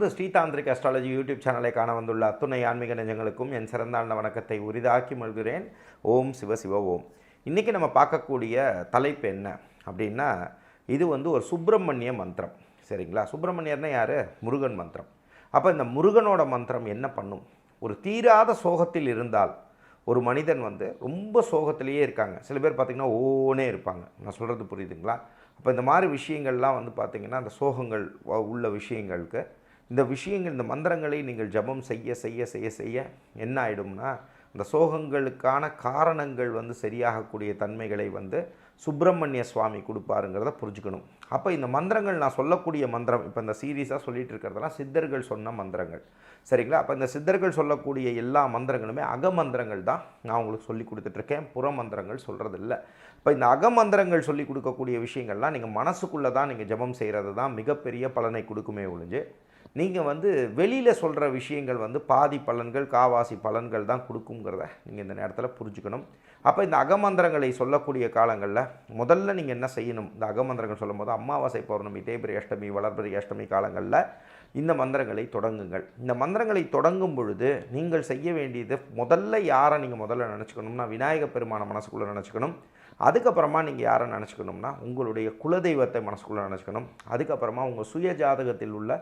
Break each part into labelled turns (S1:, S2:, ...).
S1: Shri tantric astrology YouTube சேனலை காண வந்துள்ள அத்துணை ஆன்மீக நெஞ்சங்களுக்கும் என் சிறந்தாழ்ந்த வணக்கத்தை உரிதாக்கி மொழ்கிறேன் ஓம் சிவ சிவ ஓம். இன்றைக்கி நம்ம பார்க்கக்கூடிய தலைப்பு என்ன அப்படின்னா இது வந்து ஒரு சுப்பிரமணிய மந்திரம். சரிங்களா? சுப்பிரமணியர்னா யார்? முருகன் மந்திரம். அப்போ இந்த முருகனோட மந்திரம் என்ன பண்ணும்? ஒரு தீராத சோகத்தில் இருந்தால் ஒரு மனிதன் வந்து ரொம்ப சோகத்திலேயே இருக்காங்க. சில பேர் பார்த்திங்கன்னா ஓனே இருப்பாங்க. நான் சொல்கிறது புரியுதுங்களா? அப்போ இந்த மாதிரி விஷயங்கள்லாம் வந்து பார்த்திங்கன்னா அந்த சோகங்கள் உள்ள விஷயங்களுக்கு இந்த விஷயங்கள் இந்த மந்திரங்களை நீங்கள் ஜெபம் செய்ய செய்ய செய்ய செய்ய என்ன ஆகிடும்னா இந்த சோகங்களுக்கான காரணங்கள் வந்து சரியாகக்கூடிய தன்மைகளை வந்து சுப்பிரமணிய சுவாமி கொடுப்பாருங்கிறத புரிஞ்சுக்கணும். அப்போ இந்த மந்திரங்கள் நான் சொல்லக்கூடிய மந்திரம் இப்போ இந்த சீரியஸாக சொல்லிட்டு இருக்கிறதெல்லாம் சித்தர்கள் சொன்ன மந்திரங்கள். சரிங்களா? அப்போ இந்த சித்தர்கள் சொல்லக்கூடிய எல்லா மந்திரங்களுமே அகமந்திரங்கள் தான் நான் உங்களுக்கு சொல்லி கொடுத்துட்ருக்கேன். புற மந்திரங்கள் சொல்கிறது இல்லை இப்போ இந்த அகமந்திரங்கள் சொல்லி கொடுக்கக்கூடிய விஷயங்கள்லாம் நீங்கள் மனசுக்குள்ளே தான் நீங்கள் ஜெபம் செய்கிறது தான் மிகப்பெரிய பலனை கொடுக்குமே ஒழிஞ்சு நீங்கள் வந்து வெளியில் சொல்கிற விஷயங்கள் வந்து பாதி பலன்கள் காவாசி பலன்கள் தான் கொடுக்குங்கிறத நீங்கள் இந்த நேரத்தில் புரிஞ்சுக்கணும். அப்போ இந்த அகமந்திரங்களை சொல்லக்கூடிய காலங்களில் முதல்ல நீங்கள் என்ன செய்யணும்? இந்த அகமந்திரங்கள் சொல்லும்போது அமாவாசை பௌர்ணமி தேய்பிரி அஷ்டமி வளர்பிரி அஷ்டமி காலங்களில் இந்த மந்திரங்களை தொடங்குங்கள். இந்த மந்திரங்களை தொடங்கும் பொழுது நீங்கள் செய்ய வேண்டியது முதல்ல யாரை நீங்கள் முதல்ல நினச்சிக்கணும்னா விநாயகப் பெருமான மனசுக்குள்ளே நினச்சிக்கணும். அதுக்கப்புறமா நீங்கள் யாரை நினச்சிக்கணும்னா உங்களுடைய குலதெய்வத்தை மனசுக்குள்ளே நினச்சிக்கணும். அதுக்கப்புறமா உங்கள் சுய ஜாதகத்தில் உள்ள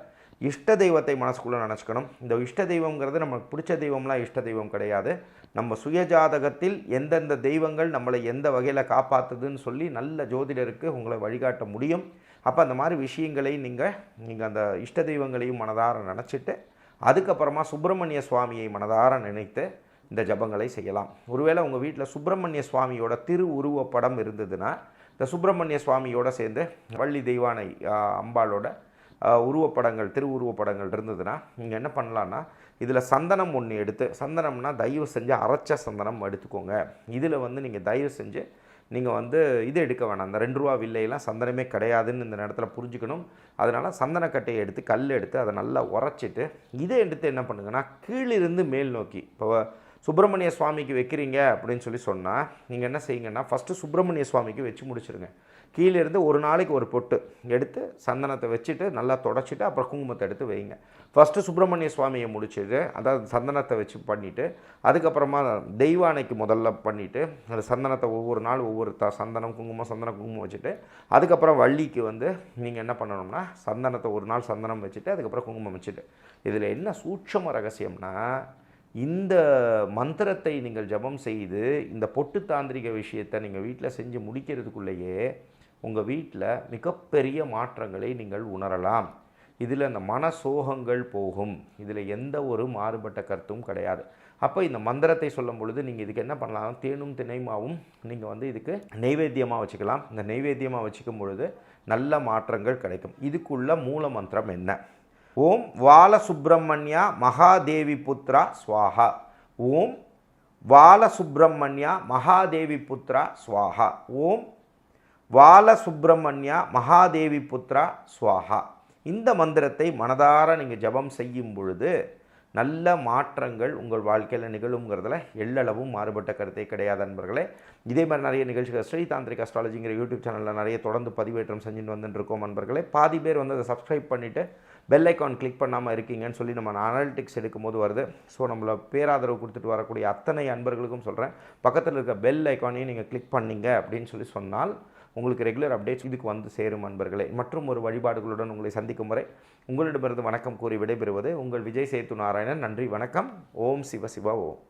S1: இஷ்ட தெய்வத்தை மனசுக்குள்ளே நினச்சிக்கணும். இந்த இஷ்ட தெய்வங்கிறது நமக்கு பிடிச்ச தெய்வம்லாம் இஷ்ட தெய்வம் கிடையாது. நம்ம சுய ஜாதகத்தில் எந்தெந்த தெய்வங்கள் நம்மளை எந்த வகையில் காப்பாற்றுதுன்னு சொல்லி நல்ல ஜோதிடருக்கு உங்களை வழிகாட்ட முடியும். அப்போ அந்த மாதிரி விஷயங்களை நீங்கள் நீங்கள் அந்த இஷ்ட தெய்வங்களையும் மனதார நினச்சிட்டு அதுக்கப்புறமா சுப்பிரமணிய சுவாமியை மனதார நினைத்து இந்த ஜபங்களை செய்யலாம். ஒருவேளை உங்கள் வீட்டில் சுப்பிரமணிய சுவாமியோட திரு உருவப்படம் இருந்ததுன்னா இந்த சுப்பிரமணிய சுவாமியோட சேர்ந்து வள்ளி தெய்வானை அம்பாளோட உருவப்படங்கள் திரு உருவப்படங்கள் இருந்ததுன்னா நீங்கள் என்ன பண்ணலான்னா இதில் சந்தனம் ஒன்று எடுத்து சந்தனம்னா தயவு செஞ்சு அரைச்ச சந்தனம் எடுத்துக்கோங்க. இதில் வந்து நீங்கள் தயவு செஞ்சு நீங்கள் வந்து இது எடுக்க வேணாம். அந்த ரெண்டு ரூபா வில்லையெல்லாம் சந்தனமே கிடையாதுன்னு இந்த இடத்துல புரிஞ்சுக்கணும். அதனால் சந்தனக்கட்டையை எடுத்து கல் எடுத்து அதை நல்லா உரைச்சிட்டு இதை எடுத்து என்ன பண்ணுங்கன்னா கீழிருந்து மேல் நோக்கி இப்போ சுப்பிரமணிய சுவாமிக்கு வைக்கிறீங்க அப்படின்னு சொல்லி சொன்னால் நீங்கள் என்ன செய்யுங்கன்னா ஃபஸ்ட்டு சுப்பிரமணிய சுவாமிக்கு வச்சு முடிச்சிருங்க. கீழே இருந்து ஒரு நாளைக்கு ஒரு பொட்டு எடுத்து சந்தனத்தை வச்சுட்டு நல்லா தொடச்சிட்டு அப்புறம் குங்குமத்தை எடுத்து வைங்க. ஃபஸ்ட்டு சுப்பிரமணிய சுவாமியை முடிச்சுட்டு அதாவது சந்தனத்தை வச்சு பண்ணிவிட்டு அதுக்கப்புறமா தெய்வானைக்கு முதல்ல பண்ணிவிட்டு அந்த சந்தனத்தை ஒவ்வொரு நாள் ஒவ்வொரு த சந்தனம் குங்குமம் சந்தனம் குங்குமம் வச்சுட்டு அதுக்கப்புறம் வள்ளிக்கு வந்து நீங்கள் என்ன பண்ணணும்னா சந்தனத்தை ஒரு நாள் சந்தனம் வச்சுட்டு அதுக்கப்புறம் குங்குமம் வச்சுட்டு. இதில் என்ன சூட்சம ரகசியம்னா இந்த மந்திரத்தை நீங்கள் ஜெபம் செய்து இந்த பொட்டு தாந்திரிக விஷயத்தை நீங்கள் வீட்டில் செஞ்சு முடிக்கிறதுக்குள்ளேயே உங்கள் வீட்டில் மிகப்பெரிய மாற்றங்களை நீங்கள் உணரலாம். இதில் இந்த மன சோகங்கள் போகும். இதில் எந்த ஒரு மாறுபட்ட கருத்தும் கிடையாது. அப்போ இந்த மந்திரத்தை சொல்லும் பொழுது நீங்கள் இதுக்கு என்ன பண்ணலாம்? தேனும் திணைமாவும் நீங்கள் வந்து இதுக்கு நைவேத்தியமாக வச்சுக்கலாம். இந்த நைவேத்தியமாக வச்சுக்கும் பொழுது நல்ல மாற்றங்கள் கிடைக்கும். இதுக்குள்ள மூல மந்திரம் என்ன? ஓம் வாலசுப்ரமணியா மகாதேவி புத்ரா ஸ்வாஹா. ஓம் வாலசுப்ரமணியா மகாதேவி புத்ரா ஸ்வாஹா. ஓம் வாலசுப்ரமணியா மகாதேவி புத்ரா ஸ்வாஹா. இந்த மந்திரத்தை மனதார நீங்கள் ஜெபம் செய்யும் பொழுது நல்ல மாற்றங்கள் உங்கள் வாழ்க்கையில் நிகழுங்கிறதுல எள்ளளவும் மாறுபட்ட கருத்தே கிடையாது நண்பர்களே இதே மாதிரி நிறைய நிகழ்ச்சிகள் ஸ்ரீ தாந்திரிக் அஸ்ட்ராலஜிங்கிற யூடியூப் சேனலில் நிறைய தொடர்ந்து பதிவேற்றம் செஞ்சுட்டு வந்துட்டுருக்கோம் நண்பர்களே பாதி பேர் வந்து அதை சப்ஸ்கிரைப் பண்ணிவிட்டு பெல் ஐக்கான் கிளிக் பண்ணாமல் இருக்கீங்கன்னு சொல்லி நம்ம அனாலிட்டிக்ஸ் எடுக்கும்போது வருது. ஸோ நம்மளை பேராதரவு கொடுத்துட்டு வரக்கூடிய அத்தனை அன்பர்களுக்கும் சொல்கிறேன் பக்கத்தில் இருக்க பெல் ஐக்கானையும் நீங்கள் கிளிக் பண்ணீங்க அப்படின்னு சொல்லி சொன்னால் உங்களுக்கு ரெகுலர் அப்டேட்ஸ் இதுக்கு வந்து சேரும் அன்பர்களே. மற்றும் ஒரு வழிபாடுகளுடன் உங்களை சந்திக்கும் முறை உங்களிடமிருந்து வணக்கம் கூறி விடைபெறுவது உங்கள் விஜய் சேத்து நாராயணன். நன்றி வணக்கம். ஓம் சிவ சிவா ஓம்